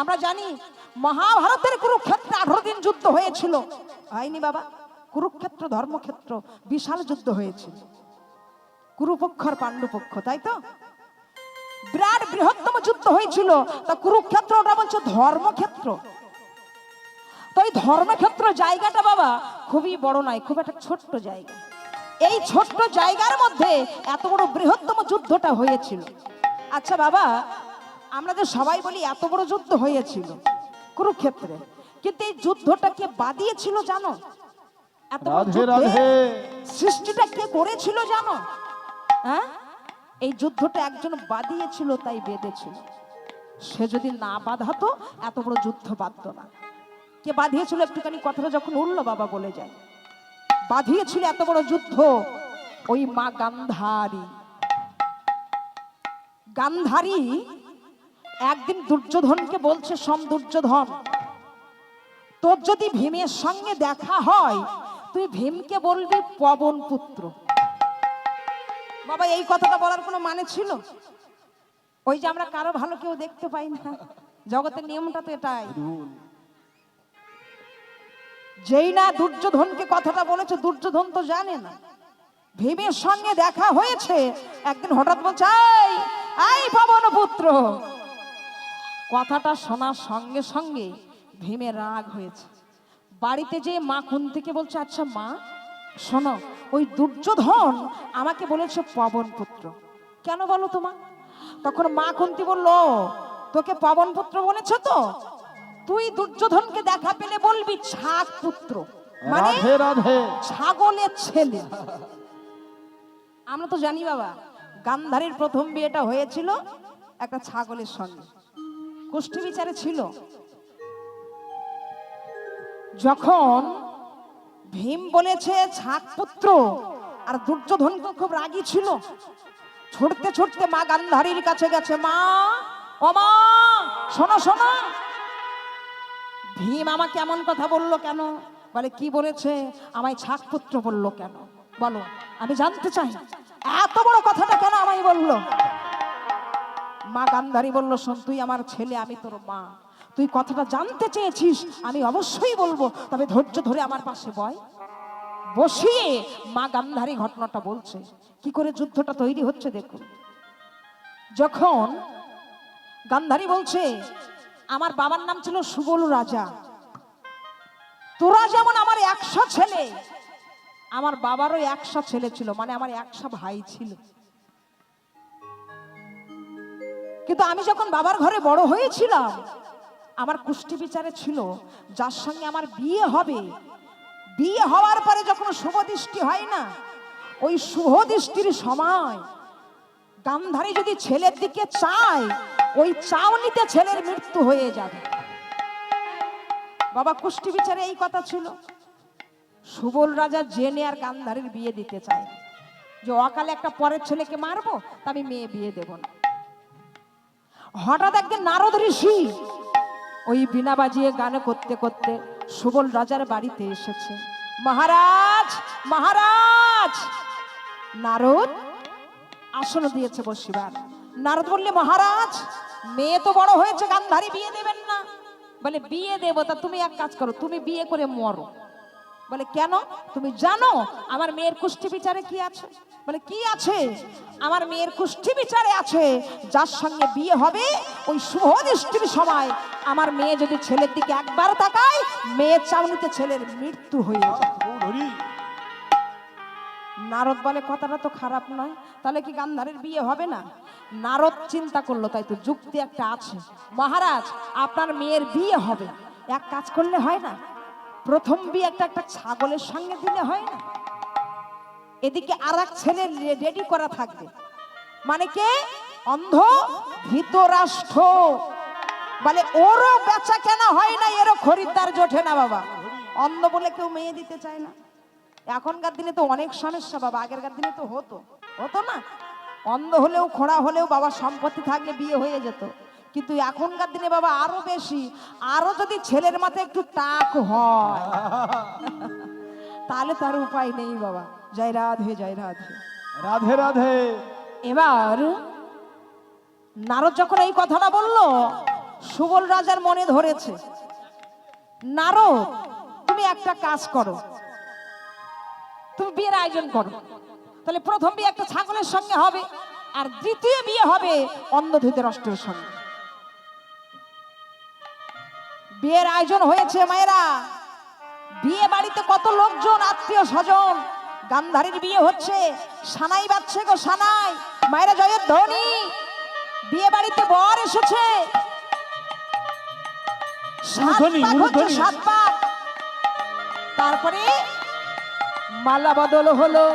আমরা জানি মহাভারতের কুরুক্ষেত্রে আঠারো দিন যুদ্ধ হয়েছিল। হয়নি বাবা, কুরুক্ষেত্র, ধর্মক্ষেত্র বিশাল যুদ্ধ হয়েছিল। কুরুপক্ষ আর পাণ্ডুপক্ষ, তাই তো? বিরাট বৃহত্তম যুদ্ধ হয়েছিল, তা কুরুক্ষেত্র ওটা বলছে ধর্মক্ষেত্র। তো এই ধর্মক্ষেত্র জায়গাটা বাবা খুবই বড় নয়, খুব একটা ছোট্ট জায়গা। এই ছোট্ট জায়গার মধ্যে এত বড় বৃহত্তম যুদ্ধটা হয়েছিল। আচ্ছা বাবা আমরা যে সবাই বলি এত বড় যুদ্ধ হয়েছিল কুরুক্ষেত্রে। কিন্তু এই যুদ্ধটা কে বাদিয়েছিল জানো? এত সৃষ্টিটা কে করেছিল জানো? হ্যাঁ? এই যুদ্ধটা একজন বাদিয়েছিল তাই বেঁধেছিল। সে যদি না বাঁধাতো এত বড় যুদ্ধ বাঁধত না। কে বাঁধিয়েছিল একটুখানি কথাটা যখন উঠল বাবা বলে যায়। বাঁধিয়েছিল এত বড় যুদ্ধ ওই মা গান্ধারী। গান্ধারী একদিন দুর্যোধনকে বলছে সম দুর্যোধন তোর যদি ভীমের সঙ্গে দেখা হয় তুই ভীমকে বলবি পবন পুত্র। বাবা এই কথাটা বলার কোনো মানে ছিল? ওই যে আমরা কারও ভালো কেউ দেখতে পাই না। জগতের নিয়মটা তো এটাই। যেই না দুর্যোধনকে কথাটা বলেছে দুর্যোধন তো জানে না। ভীমের সঙ্গে দেখা হয়েছে একদিন হঠাৎ বলছে "এই, এই পবন পুত্র কথাটা শোনার সঙ্গে সঙ্গে ভীমে রাগ হয়েছে। বাড়িতে যে মা কুন্তিকে বলছে আচ্ছা মা শোনো ওই দুর্যোধন আমাকে বলেছে পবন পুত্র। কেন বলো তোমা তখন মা কুন্তি বলল তোকে পবন পুত্র বলেছে তো? তুই দুর্যোধনকে দেখা পেলে বলবি ছাগ পুত্র। মানে ছাগলের ছেলে। আমরা তো জানি বাবা গান্ধারীর প্রথম বিয়েটা হয়েছিল একটা ছাগলের সঙ্গে। কুষ্টি বিচারে ছিল। যখন ভীম বলেছে, ছাক পুত্র, আর দুর্যোধন তো খুব রাগী ছিল। ছুটতে ছুটতে মা গান্ধারীর কাছে গেছে, মা, ও মা, শোনো শোনো। ভীম আমাকে এমন কথা বলল কেন? বলে, কি বলেছে? আমায় ছাক পুত্র বলল কেন? বলো, আমি জানতে চাই। এত বড় কথাটা কেন আমায় বলল? মা গান্ধারী বলল, শোন, তুই আমার ছেলে, আমি তোর মা। তুই কথাটা জানতে চেয়েছিস, আমি অবশ্যই বলব। তবে ধৈর্য ধরে আমার পাশে বয়। বসিয়ে মা গান্ধারী ঘটনাটা বলছে। কি করে যুদ্ধটা তৈরি হচ্ছে দেখুন। যখন গান্ধারী বলছে, আমার বাবার নাম ছিল সুবল রাজা। তোরা যেমন আমার একশো ছেলে, আমার বাবারও একশো ছেলে ছিল মানে আমার একশো ভাই ছিল। কিন্তু আমি যখন বাবার ঘরে বড় হয়েছিলাম, আমার কুষ্টি বিচারে ছিল, যার সঙ্গে আমার বিয়ে হবে। বিয়ে হওয়ার পরে যখন শুভ দৃষ্টি হয় না, ওই শুভ দৃষ্টির সময় গান্ধারী যদি ছেলের দিকে চায়, ওই চাউনিতে ছেলের মৃত্যু হয়ে যাবে। বাবা, কুষ্টি বিচারে এই কথা ছিল। সুবল রাজা জেনে আর গান্ধারীর বিয়ে দিতে চায়। যে অকালে একটা পরের ছেলেকে মারবো, তা আমি মেয়ে বিয়ে দেব না। হঠাৎ একদিন নারদ ঋষি ওই বিনা বাজিয়ে গান করতে করতে সুবল রাজার বাড়িতে এসেছে। মহারাজ মহারাজ! নারদ আসন দিয়েছে বসিবার। নারদ বললে, মহারাজ, মেয়ে তো বড় হয়েছে, গান্ধারী বিয়ে দেবেন না। বলে, বিয়ে দেবো, তা তুমি এক কাজ করো, তুমি বিয়ে করে মরো। বলে, কেন? তুমি জানো আমার মেয়ের কুষ্টি বিচারে কি আছে? বলে, কি আছে? আমার মেয়ের কুষ্টি বিচারে আছে। যার সঙ্গে বিয়ে হবে, ওই শুভ দৃষ্টির সময় আমার মেয়ে যদি ছেলের দিকে একবার তাকায় মেয়ের চাউনিতে ছেলের মৃত্যু হয়ে যায়। নারদ বলে, কথাটা তো খারাপ নয়। তাহলে কি গান্ধারের বিয়ে হবে না? নারদ চিন্তা করল, তাই তো যুক্তি একটা আছে। মহারাজ, আপনার মেয়ের বিয়ে হবে। এক কাজ করলে হয় না? প্রথম বিয়ে একটা একটা ছাগলের সঙ্গে দিলে হয় না। এদিকে আর এক ছেলে রেডি করা থাকবে। মানে কে? অন্ধ ধৃতরাষ্ট্র। বলে, ওরও বেচা কেনা হয় না, এরও খরিদ্দার জোটে না বাবা। অন্ধ বলে কেউ মেয়ে দিতে চায় না। এখনকার দিনে তো অনেক সমস্যা বাবা, আগেরকার দিনে তো হতো। হতো না? অন্ধ হলেও খোঁড়া হলেও বাবা সম্পত্তি থাকলে বিয়ে হয়ে যেত। কিন্তু এখনকার দিনে বাবা আরও বেশি। আরও যদি ছেলের মাথায় একটু টাক হয় তাহলে তার উপায় নেই বাবা। জয় রাধে জয় রাধে। রাধে রাধে। এবার নারদ যখন এই কথাটা বলল সুবল রাজার মনে ধরেছে নারো তুমি একটা কাজ করো। তুমি বিয়ের আয়োজন করো। তাহলে প্রথম বিয়ে একটা ছাগলের সঙ্গে হবে আর দ্বিতীয় বিয়ে হবে অন্ধ ধৃতরাষ্ট্রের সঙ্গে। বিয়ের আয়োজন হয়েছে মায়েরা। বিয়ে বাড়িতে কত লোকজন আত্মীয় স্বজন গান্ধারীর বিয়ে হচ্ছে। সানাই বাজছে গো সানাই মায়েরা জয়ের ধ্বনি। বিয়ে বাড়িতে বর এসেছে। সাত পাক। তারপরে মালা বদল হলো।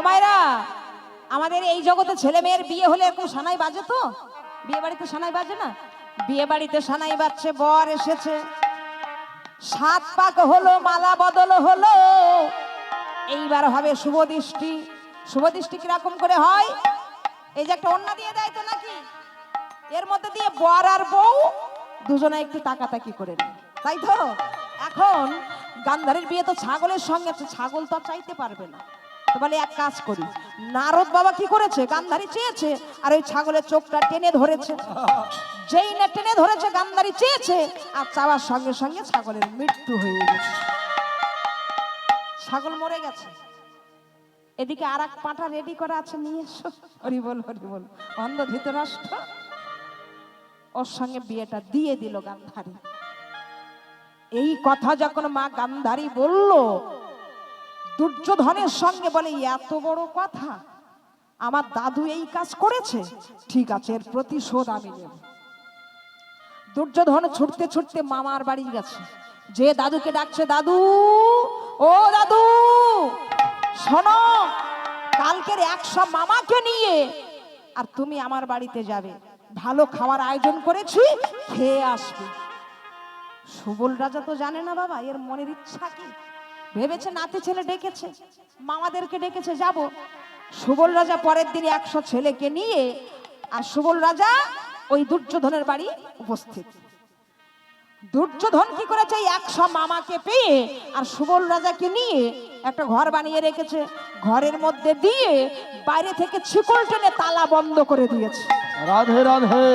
অমায়রা, আমাদের এই জগতে ছেলে মেয়ের বিয়ে হলে এরকম সানাই বাজে তো? বিয়ে বাড়িতে সানাই বাজে না? বিয়ে বাড়িতে সানাই বাজছে, বর এসেছে। সাত পাক হলো, মালা বদল হলো। এইবার হবে শুভ দৃষ্টি। শুভ দৃষ্টি কীরকম করে হয়? এই যে একটা অন্য দিয়ে দেয় তো নাকি? এর মধ্যে দিয়ে বর আর বউ দুজনে একটু তাকাতাকি করে নেয়। তাই তো? এখন গান্ধারের বিয়ে তো ছাগলের সঙ্গে আছে, ছাগল তো চাইতে পারবে না। বলে, এক কাজ করি। নারদ বাবা কি করেছে? গান্ধারী চেয়েছে, আর ওই ছাগলের চোখটা টেনে ধরেছে। যেই না টেনে ধরেছে, গান্ধারী চেয়েছে, আর চাওয়ার সঙ্গে সঙ্গে ছাগলের মৃত্যু হয়ে গেছে। ছাগল মরে গেছে। এদিকে আর এক পাটা রেডি করা আছে, নিয়ে এসো। হরি বল হরি বল। অন্ধ ধৃতরাষ্ট্র। ওর সঙ্গে বিয়েটা দিয়ে দিল গান্ধারী। এই কথা যখন মা গান্ধারী বলল দুর্যোধনের সঙ্গে বলে, এত বড় কথা। আমার দাদু এই কাজ করেছে। ঠিক আছে, এর প্রতিশোধ আমি নেব। দুর্যোধন ছুটতে ছুটতে মামার বাড়ি গেছে। যে দাদুকে ডাকছে, দাদু, ও দাদু, শোনো, কালকের একশো মামাকে নিয়ে আর তুমি আমার বাড়িতে যাবে। ভালো খাওয়ার আয়োজন করেছি, খেয়ে আসবে। সুবল রাজা তো জানে না বাবা, এর মনের ইচ্ছা কি? ভেবেছে নাতি ছেলে ডেকেছে মামাদেরকে ডেকেছে যাব। সুবল রাজা পরের দিন একশো ছেলেকে নিয়ে আর সুবল রাজা ওই দুর্যোধনের বাড়ি উপস্থিত। দুর্যোধন কি করেছে? একশো মামাকে পেয়ে আর সুবল রাজাকে নিয়ে একটা ঘর বানিয়ে রেখেছে। ঘরের মধ্যে দিয়ে বাইরে থেকে ছিকল টেনে তালা বন্ধ করে দিয়েছে। রাধে রাধে।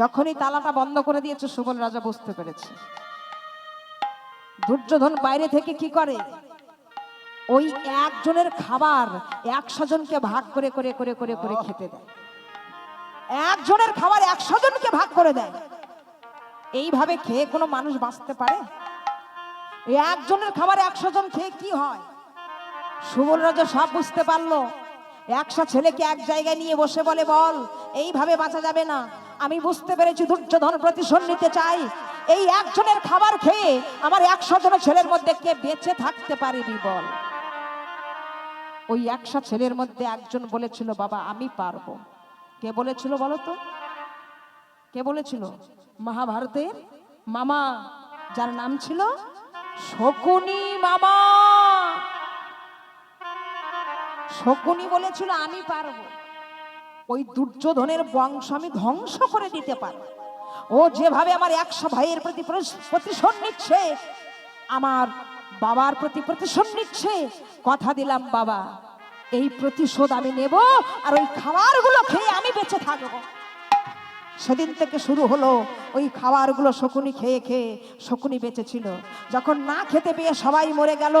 যখনই তালাটা বন্ধ করে দিয়েছে সুবল রাজা বুঝতে পেরেছে। দুর্যোধন বাইরে থেকে কি করে? ওই একজনের খাবার একশো জনকে ভাগ করে করে করে করে করে খেতে দেয়। একজনের খাবার একশো জনকে ভাগ করে দেয়। এইভাবে খেয়ে কোনো মানুষ বাঁচতে পারে? একজনের খাবার একশো জন খেয়ে কি হয়? সুবল রাজা সব বুঝতে পারল। একশো ছেলেকে এক জায়গায় নিয়ে বসে বলে, বল, এইভাবে বাঁচা যাবে না। আমি বুঝতে পেরেছি দুর্যোধন প্রতিশোধ নিতে চাই এই একজনের খাবার খেয়ে আমার একশো জন ছেলের মধ্যে কে বেঁচে থাকতে পারবি বল ওই একশো ছেলের মধ্যে একজন বলেছিল, বাবা, আমি পারব। কে বলেছিল বলো তো? কে বলেছিল? মহাভারতের মামা, যার নাম ছিল শকুনি মামা। শকুনি বলেছিল, আমি পারব। ওই দুর্যোধনের বংশ আমি ধ্বংস করে দিতে পারব। ও যেভাবে আমার একশো ভাইয়ের প্রতি প্রতিশোধ নিচ্ছে, আমার বাবার প্রতি প্রতিশোধ নিচ্ছে, কথা দিলাম, বাবা, এই প্রতিশোধ আমি নেব আর ওই খাবারগুলো খেয়ে আমি বেঁচে থাকব। সেদিন থেকে শুরু হলো, ওই খাবারগুলো শকুনি খেয়ে খেয়ে শকুনি বেঁচেছিল। যখন না খেতে পেয়ে সবাই মরে গেল,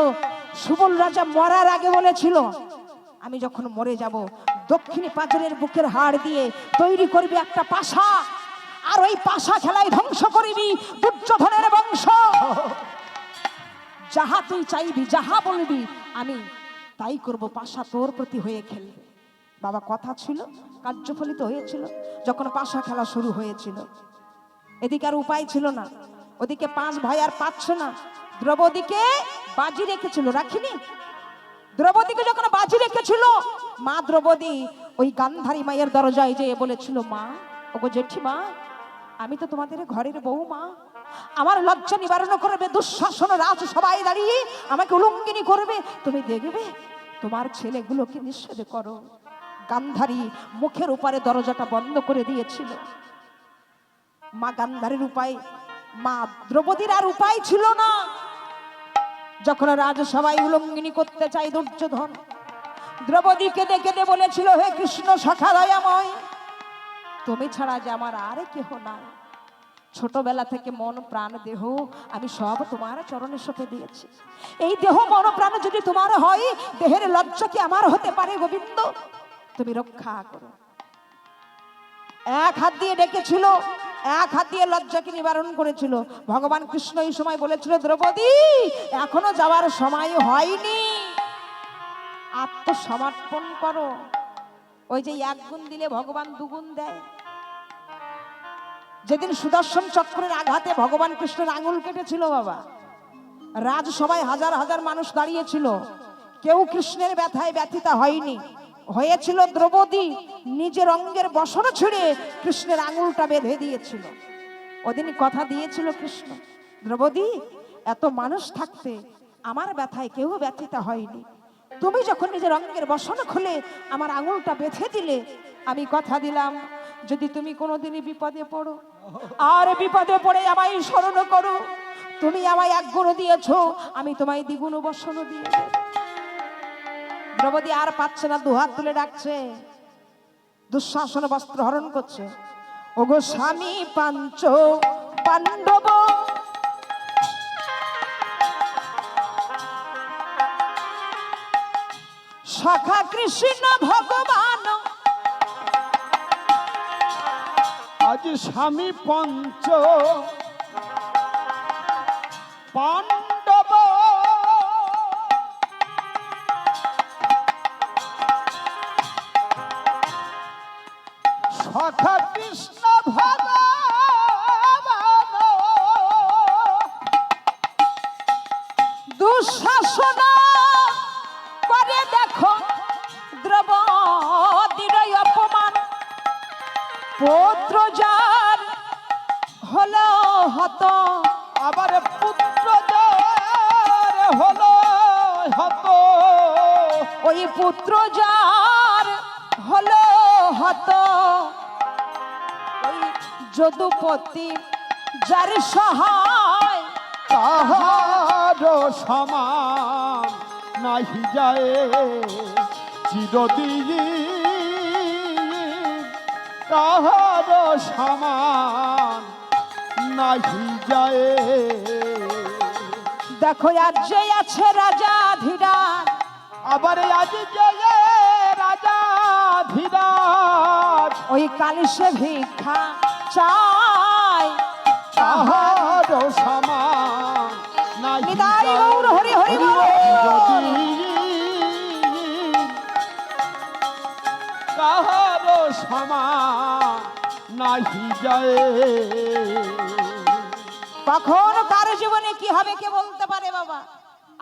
সুবল রাজা মরার আগে বলেছিল, আমি যখন মরে যাব, দক্ষিণী পাঁচরের বুকের হাড় দিয়ে তৈরি করবি একটা পাশা আর ওই পাশা খেলায় ধ্বংস করিবি দুর্যোধনের বংশ। যাহা তুই চাইবি, যাহা বলবি, আমি তাই করব, পাশা তোর প্রতি হয়ে খেলবে। বাবা, কথা ছিল, কার্যফলিত হয়েছিল, যখন পাশা খেলা শুরু হয়েছিল। এদিকে আর উপায় ছিল না। ওদিকে পাঁচ ভাই আর পাচ্ছ না দ্রৌপদীকে বাজি রেখেছিল, রাখিনি? দ্রৌপদীকে যখন বাজি রেখেছিল, মা দ্রৌপদী ওই গান্ধারী মায়ের দরজায় যেয়ে বলেছিল, মা, ওগো জেঠিমা আমি তো তোমাদের ঘরের বউ মা আমার লজ্জা নিবারণ করবে, দুঃশাসন রাজ সবাই দাঁড়িয়ে আমাকে উলঙ্গিনী করবে। তুমি দেখবে, তোমার ছেলেগুলোকে নিষেধ করো। গান্ধারী মুখের উপরে দরজাটা বন্ধ করে দিয়েছিল। মা গান্ধারীর উপায়, মা দ্রৌপদীর আর উপায় ছিল না। যখন রাজসভায় উলঙ্গিনী করতে চাই দুর্যোধন, দ্রৌপদীকে দে বলেছিল, হে কৃষ্ণ সখা দয়াময় তুমি ছাড়া যে আমার আর কেহ নাই। ছোটবেলা থেকে মন প্রাণ দেহ আমি সব তোমার চরণে সঁপে দিয়েছি। এই দেহ মন প্রাণ যদি তোমার হয়, দেহের লজ্জা কি আমার হতে পারে গোবিন্দ? তুমি রক্ষা করো। এক হাত দিয়ে ডেকেছিল, এক হাত দিয়ে লজ্জাকে নিবারণ করেছিল। ভগবান কৃষ্ণ এই সময় বলেছিল, দ্রৌপদী, এখনও যাওয়ার সময় হয়নি। আত্মসমর্পণ করো। ওই যে এক গুণ দিলে ভগবান দুগুণ দেয়। যেদিন সুদর্শন চক্রের আঘাতে ভগবান কৃষ্ণের আঙুল কেটেছিল বাবা, রাজ রাজসভায় হাজার হাজার মানুষ দাঁড়িয়েছিল। কেউ কৃষ্ণের ব্যথায় ব্যথিতা হয়নি। হয়েছিল দ্রৌপদী নিজের অঙ্গের বসন ছিঁড়ে কৃষ্ণের আঙুলটা বেঁধে দিয়েছিল। ওদিন কথা দিয়েছিল কৃষ্ণ, দ্রৌপদী, এত মানুষ থাকতে আমার ব্যথায় কেউ ব্যথিতা হয়নি। তুমি যখন নিজের অঙ্গের বসন খুলে আমার আঙুলটা বেঁধে দিলে, আমি কথা দিলাম যদি তুমি কোনোদিনই বিপদে পড়ো, আর বিপদে পড়ে আমায় স্মরণ করো। তুমি আমায় এক গুণ দিয়েছ, আমি তোমায় দ্বিগুণ বসন দিয়ে দেব। দ্রৌপদী আর পাচ্ছে না, দুহাত তুলে ডাকছে। দুঃশাসন বস্ত্র হরণ করছে। ওগো স্বামী পাঞ্চ পাণ্ডব। সখা কৃষ্ণ ভগবান আজ স্বামী পঞ্চ পাণ্ডব পুত্র যার হলো হত, আবার পুত্র যার হলো হত। ওই পুত্র যার হলো হত। ওই যদুপতি যার সহায় তাহার সমান নাহি যায় চিরদিন তাহার সমান নাহি যায়। দেখো আর যে আছে রাজা ধীরাজ। আবার আজ জয় রাজা ধীরাজ। ওই কালিসে ভিক্ষা চায়। তাহার সমান নাহি যায়। হরি হরি। কাহার সমান নাহি যায়। কখন কারও জীবনে কি হবে কে বলতে পারে বাবা?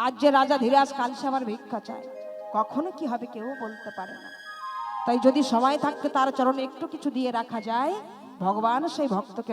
আজ যে রাজা ধীরাজ, কাল সে আমার ভিক্ষা চায়। কখনো কি হবে কেউ বলতে পারে না। তাই যদি সময় থাকতে তার চরণে একটু কিছু দিয়ে রাখা যায়, ভগবান সেই ভক্তকে